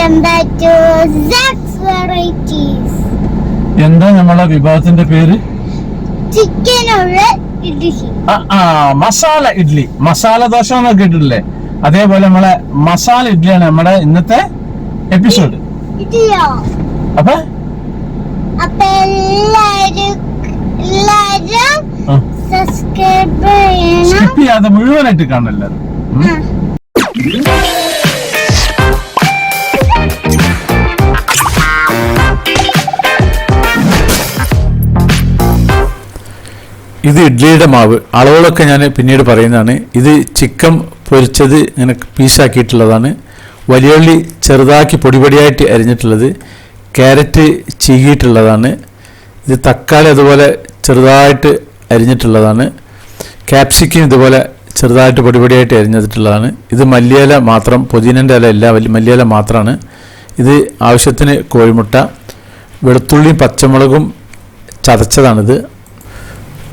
Welcome back to Zack's Varieties. എന്താ നമ്മളെ വിഭവത്തിന്റെ പേര്? ഇഡ്ഡലി. ആ, മസാല ഇഡ്ലി മസാല ദോശ എന്നൊക്കെ ഇട്ടിട്ടില്ലേ അതേപോലെ നമ്മളെ മസാല ഇഡ്ലിയാണ് നമ്മുടെ ഇന്നത്തെ എപ്പിസോഡ് അപ്പൊ? അപ്പൊ എല്ലാരും എല്ലാരും സബ്സ്ക്രൈബ് ചെയ്യണം. സ്കിപ്പ് ചെയ്യാതെ മുഴുവനായിട്ട് കാണല്ലോ ആ. ഇത് ഇഡ്ഡലിയുടെ മാവ്. അളവുകളൊക്കെ ഞാൻ പിന്നീട് പറയുന്നതാണ്. ഇത് ചിക്കൻ പൊരിച്ചത് ഇങ്ങനെ പീസാക്കിയിട്ടുള്ളതാണ്. വലിയുള്ളി ചെറുതാക്കി പൊടിപൊടിയായിട്ട് അരിഞ്ഞിട്ടുള്ളത്. ക്യാരറ്റ് ചീകിയിട്ടുള്ളതാണ്. ഇത് തക്കാളി അതുപോലെ ചെറുതായിട്ട് അരിഞ്ഞിട്ടുള്ളതാണ്. ക്യാപ്സിക്കം ഇതുപോലെ ചെറുതായിട്ട് പൊടിപൊടിയായിട്ട് അരിഞ്ഞിട്ടുള്ളതാണ്. ഇത് മല്ലിയില മാത്രം പുതിനന്റെ ഇല വലിയ മല്ലിയില മാത്രമാണ്. ഇത് ആവശ്യത്തിന് കോഴിമുട്ട വെളുത്തുള്ളിയും പച്ചമുളകും ചതച്ചതാണിത്.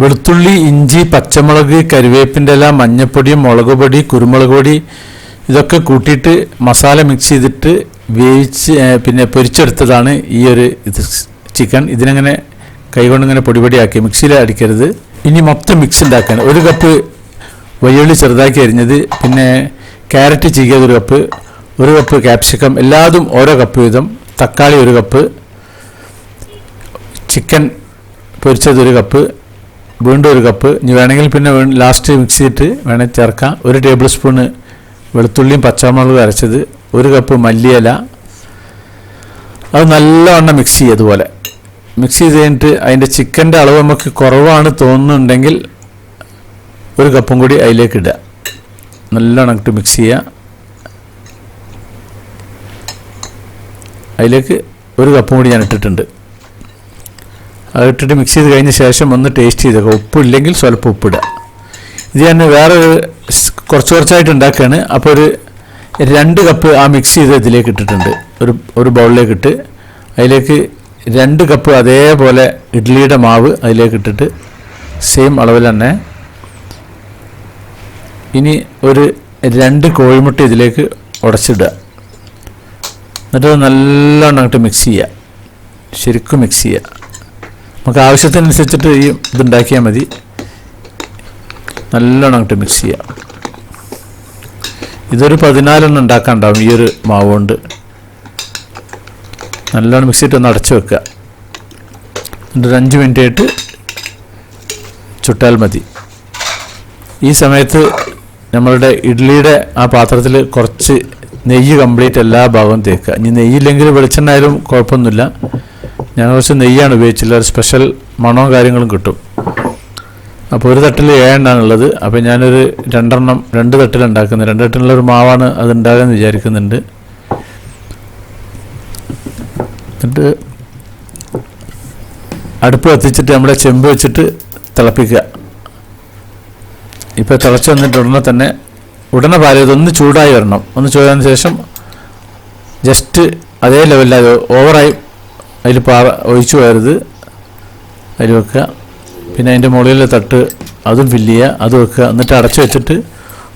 വെളുത്തുള്ളി ഇഞ്ചി പച്ചമുളക് കരിവേപ്പിന്റെ ഇല മഞ്ഞപ്പൊടി മുളക് പൊടി കുരുമുളക് പൊടി ഇതൊക്കെ കൂട്ടിയിട്ട് മസാല മിക്സ് ചെയ്തിട്ട് വേവിച്ച് പിന്നെ പൊരിച്ചെടുത്തതാണ് ഈ ഒരു ഇത് ചിക്കൻ. ഇതിനങ്ങനെ കൈകൊണ്ടിങ്ങനെ പൊടിപൊടിയാക്കി മിക്സിയിൽ അടിക്കരുത്. ഇനി മൊത്തം മിക്സ് ഉണ്ടാക്കാൻ ഒരു കപ്പ് വയ്യുള്ളി ചെറുതാക്കി അരിഞ്ഞത് പിന്നെ ക്യാരറ്റ് ചീകിയത് ഒരു കപ്പ് ഒരു കപ്പ് ക്യാപ്സിക്കം എല്ലാതും ഓരോ കപ്പ് വീതം തക്കാളി ഒരു കപ്പ് ചിക്കൻ പൊരിച്ചത് ഒരു കപ്പ് വീണ്ടും ഒരു കപ്പ് ഇനി വേണമെങ്കിൽ പിന്നെ ലാസ്റ്റ് മിക്സ് ചെയ്തിട്ട് വേണമെങ്കിൽ ചേർക്കാം. ഒരു ടേബിൾ സ്പൂണ് വെളുത്തുള്ളിയും പച്ചമുളകും അരച്ചത്. ഒരു കപ്പ് മല്ലിയില. അത് നല്ലവണ്ണം മിക്സ് ചെയ്യുക അതുപോലെ. മിക്സ് ചെയ്ത് കഴിഞ്ഞിട്ട് അതിന്റെ ചിക്കന്റെ അളവ് നമുക്ക് കുറവാണ് തോന്നുന്നുണ്ടെങ്കിൽ ഒരു കപ്പും കൂടി അതിലേക്ക് ഇടുക. നല്ലോണം ഇട്ട് മിക്സ് ചെയ്യുക. അതിലേക്ക് ഒരു കപ്പും കൂടി ഞാൻ ഇട്ടിട്ടുണ്ട്. അത് ഇട്ടിട്ട് മിക്സ് ചെയ്ത് കഴിഞ്ഞ ശേഷം ഒന്ന് ടേസ്റ്റ് ചെയ്തേക്കുക ഉപ്പില്ലെങ്കിൽ സ്വല്പം ഉപ്പിടുക ഇത് ഞാൻ വേറെ കുറച്ച് കുറച്ചായിട്ട് ഉണ്ടാക്കുകയാണ്. അപ്പോൾ ഒരു രണ്ട് കപ്പ് ആ മിക്സ് ചെയ്ത് ഇതിലേക്ക് ഇട്ടിട്ടുണ്ട്. ഒരു ഒരു ബൗളിലേക്ക് ഇട്ട് അതിലേക്ക് രണ്ട് കപ്പ് അതേപോലെ ഇഡ്ഡലിയുടെ മാവ് അതിലേക്ക് ഇട്ടിട്ട് സെയിം അളവിൽ തന്നെ ഇനി ഒരു രണ്ട് കോഴിമുട്ട ഇതിലേക്ക് ഉടച്ചിടുക. എന്നിട്ട് നല്ലോണം അങ്ങോട്ട് മിക്സ് ചെയ്യുക. ശരിക്കും മിക്സ് ചെയ്യുക. നമുക്ക് ആവശ്യത്തിനനുസരിച്ചിട്ട് ഈ ഇതുണ്ടാക്കിയാൽ മതി. നല്ലോണം അങ്ങോട്ട് മിക്സ് ചെയ്യാം. ഇതൊരു പതിനാലെണ്ണം ഉണ്ടാക്കാണ്ടാവും ഈ ഒരു മാവ് കൊണ്ട്. നല്ലോണം മിക്സ് ചെയ്തിട്ട് ഒന്ന് അടച്ചു വെക്കുക. എന്നിട്ട് ഒരു അഞ്ച് മിനിറ്റ് ആയിട്ട് ചുട്ടാൽ മതി. ഈ സമയത്ത് നമ്മളുടെ ഇഡ്ഡലിയുടെ ആ പാത്രത്തിൽ കുറച്ച് നെയ്യ് കംപ്ലീറ്റ് എല്ലാ ഭാഗവും തേക്കുക. ഇനി നെയ്യില്ലെങ്കിൽ വെളിച്ചെണ്ണ ആയാലും കുഴപ്പമൊന്നുമില്ല. ഞാൻ കുറച്ച് നെയ്യാണ് ഉപയോഗിച്ചില്ല സ്പെഷ്യൽ മണവും കാര്യങ്ങളും കിട്ടും. അപ്പോൾ ഒരു തട്ടിൽ ഏഴെണ്ണമാണ് ഉള്ളത്. അപ്പോൾ ഞാനൊരു രണ്ടെണ്ണം രണ്ട് തട്ടിലുണ്ടാക്കുന്നത് രണ്ട് തട്ടിലുള്ള ഒരു മാവാണ് അത് ഉണ്ടാകാമെന്ന് വിചാരിക്കുന്നുണ്ട്. എന്നിട്ട് അടുപ്പ് കത്തിച്ചിട്ട് നമ്മുടെ ചെമ്പ് വെച്ചിട്ട് തിളപ്പിക്കുക. ഇപ്പോൾ തിളച്ച് വന്നിട്ട് ഉടനെ തന്നെ ഉടനെ പാൽ ഇതൊന്ന് ചൂടായി വരണം. ഒന്ന് ചൂടായതിനു ശേഷം ജസ്റ്റ് അതേ ലെവലിൽ അത് ഓവറായി അതിൽ പാറ ഒഴിച്ചു പോയരുത്. അതിൽ വെക്കുക. പിന്നെ അതിന്റെ മുകളിലെ തട്ട് അതും ഫില്ല് ചെയ്യുക. അത് വെക്കുക. എന്നിട്ട് അടച്ചു വെച്ചിട്ട്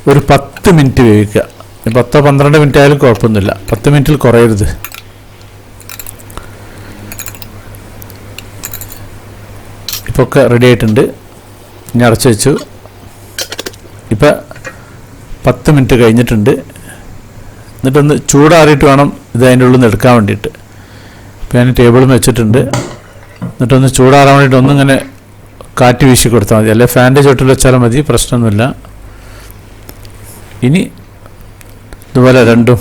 ഒരു പത്ത് മിനിറ്റ് വേവിക്കുക. പത്തോ പന്ത്രണ്ട് മിനിറ്റ് ആയാലും കുഴപ്പമൊന്നുമില്ല. പത്ത് മിനിറ്റിൽ കുറയരുത്. ഇപ്പോൾ ഒക്കെ റെഡി ആയിട്ടുണ്ട്. ഇനി അടച്ചു വെച്ചു. ഇപ്പം പത്ത് മിനിറ്റ് കഴിഞ്ഞിട്ടുണ്ട്. എന്നിട്ടൊന്ന് ചൂടാറിയിട്ട് വേണം ഇത് അതിന്റെ ഉള്ളിൽ നിന്ന് എടുക്കാൻ വേണ്ടിയിട്ട്. ടേബിളിൽ നിന്ന് വെച്ചിട്ടുണ്ട്. എന്നിട്ടൊന്ന് ചൂടാറാൻ വേണ്ടിയിട്ട് ഒന്നിങ്ങനെ കാറ്റ് വീശി കൊടുത്താൽ മതി. അല്ലെ ഫാന്റെ ചുട്ടിൽ വെച്ചാലും മതി പ്രശ്നമൊന്നുമില്ല. ഇനി ഇതുപോലെ രണ്ടും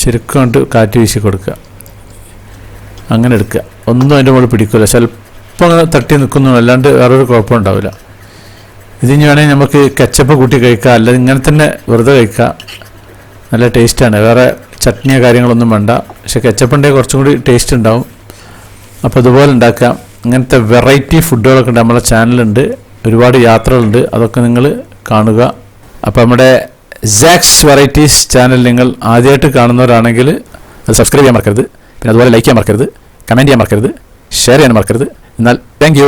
ശരിക്കും കൊണ്ട് കാറ്റ് വീശി കൊടുക്കുക. അങ്ങനെ എടുക്കുക. ഒന്നും അതിന്റെ മുകളിൽ പിടിക്കില്ല ചിലപ്പോൾ തട്ടി നിൽക്കുന്നു. അല്ലാണ്ട് വേറൊരു കുഴപ്പമുണ്ടാവില്ല ഇതിന് വേണമെങ്കിൽ നമുക്ക് കച്ചപ്പ് കൂട്ടി കഴിക്കാം. അല്ലെങ്കിൽ ഇങ്ങനെ തന്നെ വെറുതെ കഴിക്കാം. നല്ല ടേസ്റ്റാണ് വേറെ ചട്നിയോ കാര്യങ്ങളൊന്നും വേണ്ട. പക്ഷെ കച്ചപ്പുണ്ടെങ്കിൽ കുറച്ചും കൂടി ടേസ്റ്റ് ഉണ്ടാവും. അപ്പോൾ ഇതുപോലെ ഉണ്ടാക്കാം അങ്ങനത്തെ വെറൈറ്റി ഫുഡുകളൊക്കെ ഉണ്ട് നമ്മളെ ചാനലുണ്ട് ഒരുപാട് യാത്രകളുണ്ട്. അതൊക്കെ നിങ്ങൾ കാണുക. അപ്പോൾ നമ്മുടെ സാക്സ് വെറൈറ്റീസ് ചാനൽ നിങ്ങൾ ആദ്യമായിട്ട് കാണുന്നവരാണെങ്കിൽ അത് സബ്സ്ക്രൈബ് ചെയ്യാൻ മറക്കരുത്. പിന്നെ അതുപോലെ ലൈക്ക് ചെയ്യാൻ മറക്കരുത്. കമന്റ് ചെയ്യാൻ മറക്കരുത്. ഷെയർ ചെയ്യാൻ മറക്കരുത്. എന്നാൽ താങ്ക്